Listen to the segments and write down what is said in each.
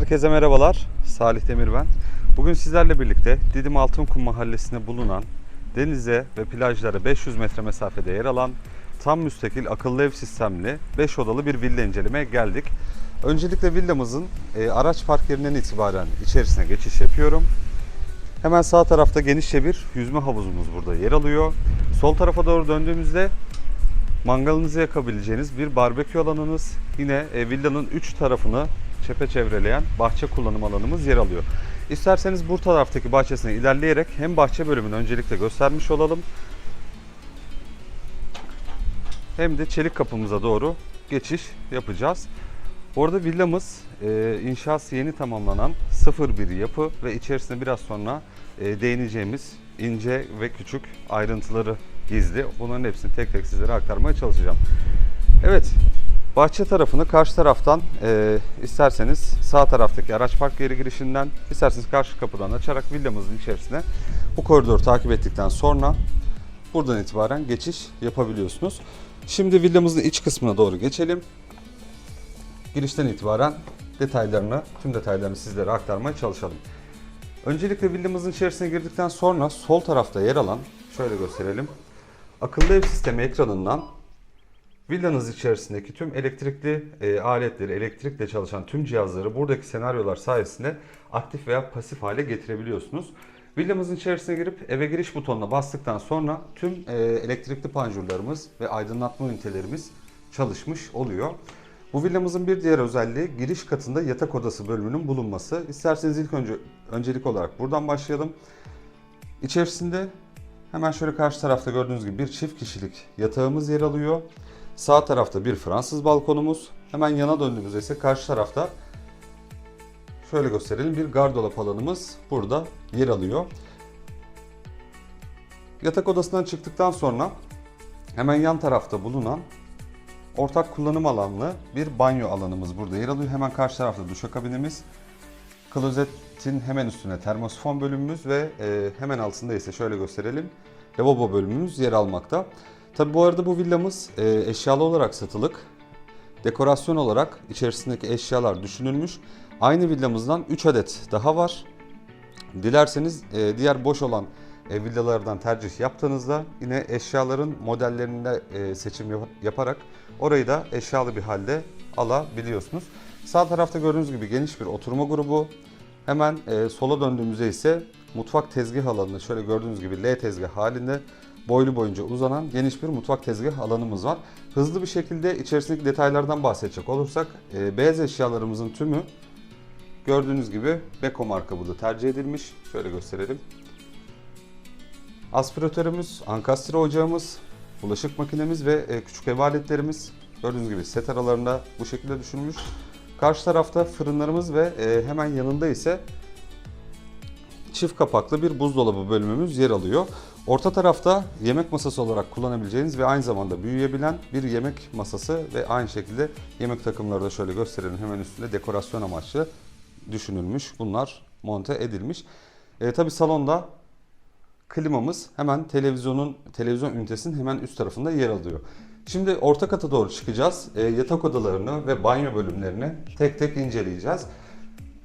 Herkese merhabalar. Salih Demir ben. Bugün sizlerle birlikte Didim Altınkum mahallesinde bulunan denize ve plajlara 500 metre mesafede yer alan tam müstakil akıllı ev sistemli 5 odalı bir villa incelemeye geldik. Öncelikle villamızın e, araç park yerinden itibaren içerisine geçiş yapıyorum. Hemen sağ tarafta genişçe bir yüzme havuzumuz burada yer alıyor. Sol tarafa doğru döndüğümüzde mangalınızı yakabileceğiniz bir barbekü alanınız. Yine e, villanın 3 tarafını çepeçevreleyen bahçe kullanım alanımız yer alıyor. İsterseniz bu taraftaki bahçesine ilerleyerek hem bahçe bölümünü öncelikle göstermiş olalım. Hem de çelik kapımıza doğru geçiş yapacağız. Orada villamız e, inşası yeni tamamlanan sıfır bir yapı ve içerisinde biraz sonra e, değineceğimiz ince ve küçük ayrıntıları gizli. Bunların hepsini tek tek sizlere aktarmaya çalışacağım. Evet, bahçe tarafını karşı taraftan e, isterseniz sağ taraftaki araç park yeri girişinden, isterseniz karşı kapıdan açarak villamızın içerisine bu koridoru takip ettikten sonra buradan itibaren geçiş yapabiliyorsunuz. Şimdi villamızın iç kısmına doğru geçelim girişten itibaren detaylarını, tüm detaylarını sizlere aktarmaya çalışalım. Öncelikle villamızın içerisine girdikten sonra sol tarafta yer alan, şöyle gösterelim. Akıllı ev sistemi ekranından villanız içerisindeki tüm elektrikli e, aletleri, elektrikle çalışan tüm cihazları buradaki senaryolar sayesinde aktif veya pasif hale getirebiliyorsunuz. Villamızın içerisine girip eve giriş butonuna bastıktan sonra tüm e, elektrikli panjurlarımız ve aydınlatma ünitelerimiz çalışmış oluyor. Bu villamızın bir diğer özelliği giriş katında yatak odası bölümünün bulunması. İsterseniz ilk önce öncelik olarak buradan başlayalım. İçerisinde hemen şöyle karşı tarafta gördüğünüz gibi bir çift kişilik yatağımız yer alıyor. Sağ tarafta bir Fransız balkonumuz. Hemen yana döndüğümüzde ise karşı tarafta şöyle gösterelim bir gardırop alanımız burada yer alıyor. Yatak odasından çıktıktan sonra hemen yan tarafta bulunan ortak kullanım alanlı bir banyo alanımız burada yer alıyor. Hemen karşı tarafta duşakabinimiz. Klozetin hemen üstüne termosifon bölümümüz ve e, hemen altında ise şöyle gösterelim. Lavabo bölümümüz yer almakta. Tabi bu arada bu villamız e, eşyalı olarak satılık. Dekorasyon olarak içerisindeki eşyalar düşünülmüş. Aynı villamızdan 3 adet daha var. Dilerseniz e, diğer boş olan e, villalardan tercih yaptığınızda yine eşyaların modellerinde e, seçim yap- yaparak orayı da eşyalı bir halde alabiliyorsunuz. Sağ tarafta gördüğünüz gibi geniş bir oturma grubu. Hemen e, sola döndüğümüzde ise mutfak tezgah alanı şöyle gördüğünüz gibi L tezgah halinde boylu boyunca uzanan geniş bir mutfak tezgah alanımız var. Hızlı bir şekilde içerisindeki detaylardan bahsedecek olursak e, beyaz eşyalarımızın tümü gördüğünüz gibi Beko marka burada tercih edilmiş. Şöyle gösterelim. Aspiratörümüz, ankastre ocağımız, bulaşık makinemiz ve e, küçük ev aletlerimiz gördüğünüz gibi set aralarında bu şekilde düşünülmüş. Karşı tarafta fırınlarımız ve e, hemen yanında ise çift kapaklı bir buzdolabı bölümümüz yer alıyor. Orta tarafta yemek masası olarak kullanabileceğiniz ve aynı zamanda büyüyebilen bir yemek masası ve aynı şekilde yemek takımları da şöyle gösterelim hemen üstünde dekorasyon amaçlı düşünülmüş. Bunlar monte edilmiş. E, tabii salonda klimamız hemen televizyonun televizyon ünitesinin hemen üst tarafında yer alıyor. Şimdi orta kata doğru çıkacağız. E, yatak odalarını ve banyo bölümlerini tek tek inceleyeceğiz.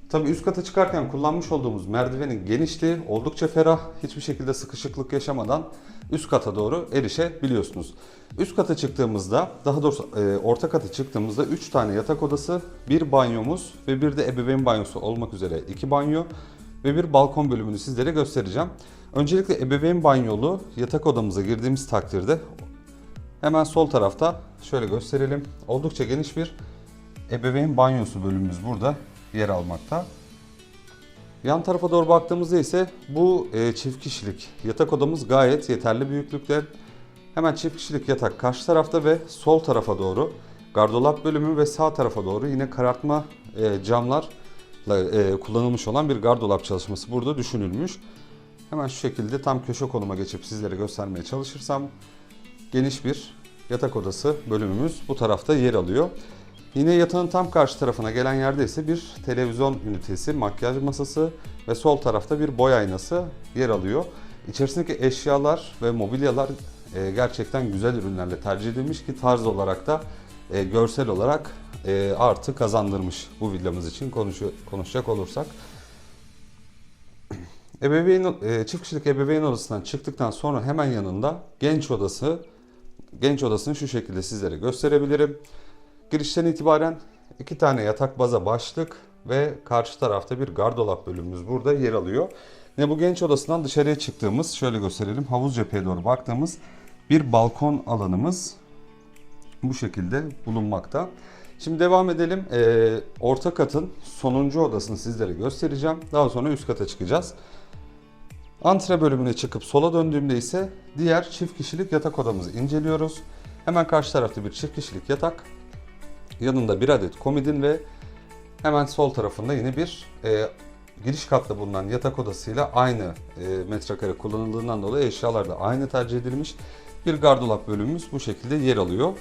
Tabii üst kata çıkarken kullanmış olduğumuz merdivenin genişliği oldukça ferah. Hiçbir şekilde sıkışıklık yaşamadan üst kata doğru erişebiliyorsunuz. Üst kata çıktığımızda, daha doğrusu e, orta kata çıktığımızda 3 tane yatak odası, bir banyomuz ve bir de ebeveyn banyosu olmak üzere 2 banyo ve bir balkon bölümünü sizlere göstereceğim. Öncelikle ebeveyn banyolu yatak odamıza girdiğimiz takdirde hemen sol tarafta şöyle gösterelim. Oldukça geniş bir ebeveyn banyosu bölümümüz burada yer almakta. Yan tarafa doğru baktığımızda ise bu e, çift kişilik yatak odamız gayet yeterli büyüklükte. Hemen çift kişilik yatak karşı tarafta ve sol tarafa doğru gardırop bölümü ve sağ tarafa doğru yine karartma e, camlarla e, kullanılmış olan bir gardırop çalışması burada düşünülmüş. Hemen şu şekilde tam köşe konuma geçip sizlere göstermeye çalışırsam geniş bir yatak odası bölümümüz bu tarafta yer alıyor. Yine yatağın tam karşı tarafına gelen yerde ise bir televizyon ünitesi, makyaj masası ve sol tarafta bir boy aynası yer alıyor. İçerisindeki eşyalar ve mobilyalar e, gerçekten güzel ürünlerle tercih edilmiş ki tarz olarak da e, görsel olarak e, artı kazandırmış bu villamız için konuşacak olursak. Ebeveyn, çift kişilik ebeveyn odasından çıktıktan sonra hemen yanında genç odası, genç odasını şu şekilde sizlere gösterebilirim. Girişten itibaren iki tane yatak baza başlık ve karşı tarafta bir gardolap bölümümüz burada yer alıyor. Ve bu genç odasından dışarıya çıktığımız, şöyle gösterelim, havuz cepheye doğru baktığımız bir balkon alanımız bu şekilde bulunmakta. Şimdi devam edelim. Ee, orta katın sonuncu odasını sizlere göstereceğim. Daha sonra üst kata çıkacağız. Antre bölümüne çıkıp sola döndüğümde ise diğer çift kişilik yatak odamızı inceliyoruz. Hemen karşı tarafta bir çift kişilik yatak. Yanında bir adet komodin ve hemen sol tarafında yine bir e, giriş katta bulunan yatak odasıyla aynı e, metrekare kullanıldığından dolayı eşyalar da aynı tercih edilmiş. Bir gardırop bölümümüz bu şekilde yer alıyor.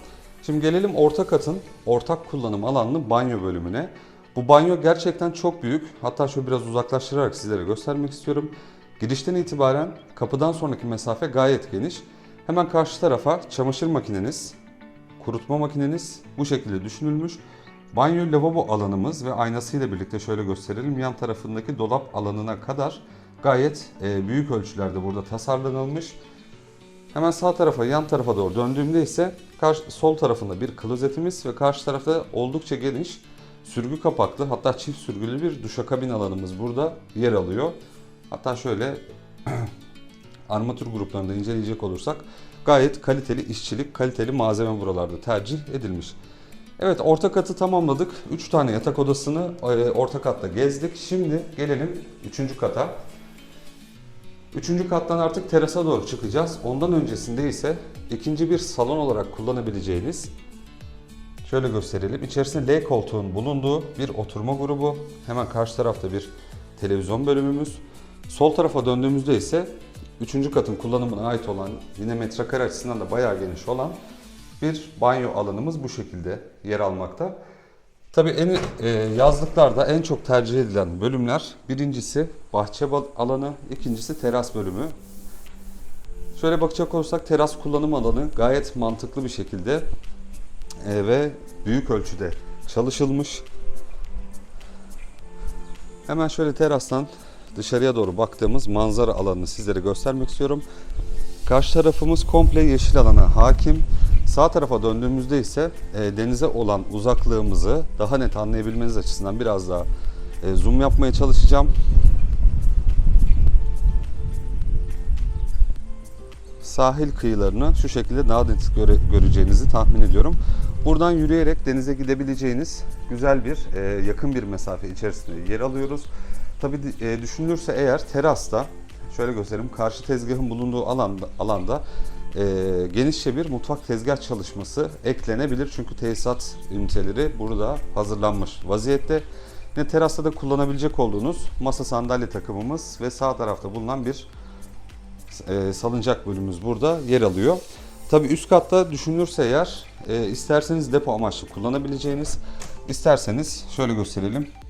Şimdi gelelim orta katın ortak kullanım alanlı banyo bölümüne. Bu banyo gerçekten çok büyük. Hatta şöyle biraz uzaklaştırarak sizlere göstermek istiyorum. Girişten itibaren kapıdan sonraki mesafe gayet geniş. Hemen karşı tarafa çamaşır makineniz, kurutma makineniz bu şekilde düşünülmüş. Banyo lavabo alanımız ve aynasıyla birlikte şöyle gösterelim. Yan tarafındaki dolap alanına kadar gayet e, büyük ölçülerde burada tasarlanılmış. Hemen sağ tarafa, yan tarafa doğru döndüğümde ise karşı, sol tarafında bir klozetimiz ve karşı tarafta oldukça geniş sürgü kapaklı hatta çift sürgülü bir duşakabin alanımız burada yer alıyor. Hatta şöyle armatür gruplarında inceleyecek olursak gayet kaliteli işçilik, kaliteli malzeme buralarda tercih edilmiş. Evet orta katı tamamladık. 3 tane yatak odasını e, orta katta gezdik. Şimdi gelelim 3. kata. Üçüncü kattan artık terasa doğru çıkacağız. Ondan öncesinde ise ikinci bir salon olarak kullanabileceğiniz şöyle gösterelim. İçerisinde L koltuğun bulunduğu bir oturma grubu. Hemen karşı tarafta bir televizyon bölümümüz. Sol tarafa döndüğümüzde ise üçüncü katın kullanımına ait olan yine metrekare açısından da bayağı geniş olan bir banyo alanımız bu şekilde yer almakta. Tabii en e, yazlıklarda en çok tercih edilen bölümler birincisi bahçe alanı, ikincisi teras bölümü. Şöyle bakacak olursak teras kullanım alanı gayet mantıklı bir şekilde e, ve büyük ölçüde çalışılmış. Hemen şöyle terastan dışarıya doğru baktığımız manzara alanını sizlere göstermek istiyorum. Karşı tarafımız komple yeşil alana hakim. Sağ tarafa döndüğümüzde ise e, denize olan uzaklığımızı daha net anlayabilmeniz açısından biraz daha e, zoom yapmaya çalışacağım. Sahil kıyılarını şu şekilde daha net göre- göreceğinizi tahmin ediyorum. Buradan yürüyerek denize gidebileceğiniz güzel bir e, yakın bir mesafe içerisinde yer alıyoruz. Tabi düşünülürse eğer terasta şöyle göstereyim karşı tezgahın bulunduğu alanda alanda e, genişçe bir mutfak tezgah çalışması eklenebilir. Çünkü tesisat üniteleri burada hazırlanmış vaziyette. Ne terasta da kullanabilecek olduğunuz masa sandalye takımımız ve sağ tarafta bulunan bir e, salıncak bölümümüz burada yer alıyor. Tabi üst katta düşünülürse eğer e, isterseniz depo amaçlı kullanabileceğiniz, isterseniz şöyle gösterelim.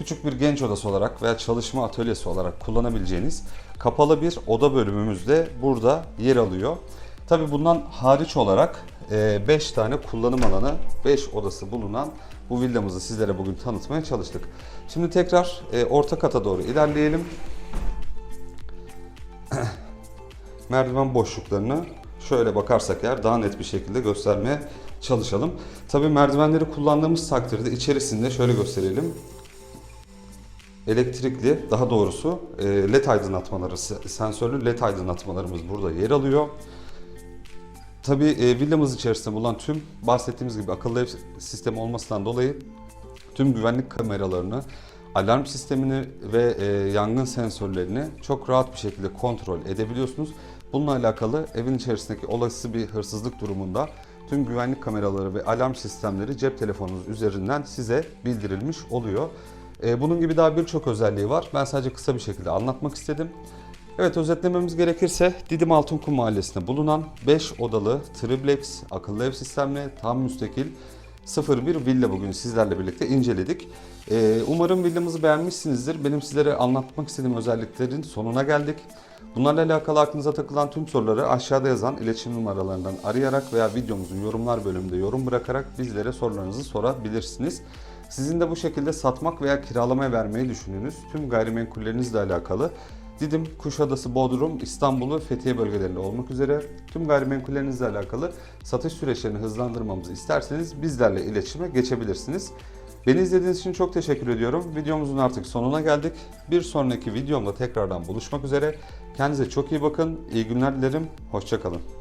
Küçük bir genç odası olarak veya çalışma atölyesi olarak kullanabileceğiniz kapalı bir oda bölümümüz de burada yer alıyor. Tabi bundan hariç olarak 5 tane kullanım alanı, 5 odası bulunan bu villamızı sizlere bugün tanıtmaya çalıştık. Şimdi tekrar e, orta kata doğru ilerleyelim. merdiven boşluklarını şöyle bakarsak eğer daha net bir şekilde göstermeye çalışalım. Tabi merdivenleri kullandığımız takdirde içerisinde şöyle gösterelim. Elektrikli, daha doğrusu e, led aydınlatmaları, se- sensörlü led aydınlatmalarımız burada yer alıyor. Tabi villamız içerisinde bulunan tüm bahsettiğimiz gibi akıllı ev sistemi olmasından dolayı tüm güvenlik kameralarını, alarm sistemini ve e, yangın sensörlerini çok rahat bir şekilde kontrol edebiliyorsunuz. Bununla alakalı evin içerisindeki olası bir hırsızlık durumunda tüm güvenlik kameraları ve alarm sistemleri cep telefonunuz üzerinden size bildirilmiş oluyor. E, bunun gibi daha birçok özelliği var. Ben sadece kısa bir şekilde anlatmak istedim. Evet özetlememiz gerekirse Didim Altınkum Mahallesi'nde bulunan 5 odalı triplex akıllı ev sistemli tam müstakil 01 villa bugün sizlerle birlikte inceledik. Ee, umarım villamızı beğenmişsinizdir. Benim sizlere anlatmak istediğim özelliklerin sonuna geldik. Bunlarla alakalı aklınıza takılan tüm soruları aşağıda yazan iletişim numaralarından arayarak veya videomuzun yorumlar bölümünde yorum bırakarak bizlere sorularınızı sorabilirsiniz. Sizin de bu şekilde satmak veya kiralamaya vermeyi düşündüğünüz tüm gayrimenkullerinizle alakalı Didim, Kuşadası, Bodrum, İstanbul ve Fethiye bölgelerinde olmak üzere tüm gayrimenkullerinizle alakalı satış süreçlerini hızlandırmamızı isterseniz bizlerle iletişime geçebilirsiniz. Beni izlediğiniz için çok teşekkür ediyorum. Videomuzun artık sonuna geldik. Bir sonraki videomda tekrardan buluşmak üzere. Kendinize çok iyi bakın. İyi günler dilerim. Hoşçakalın.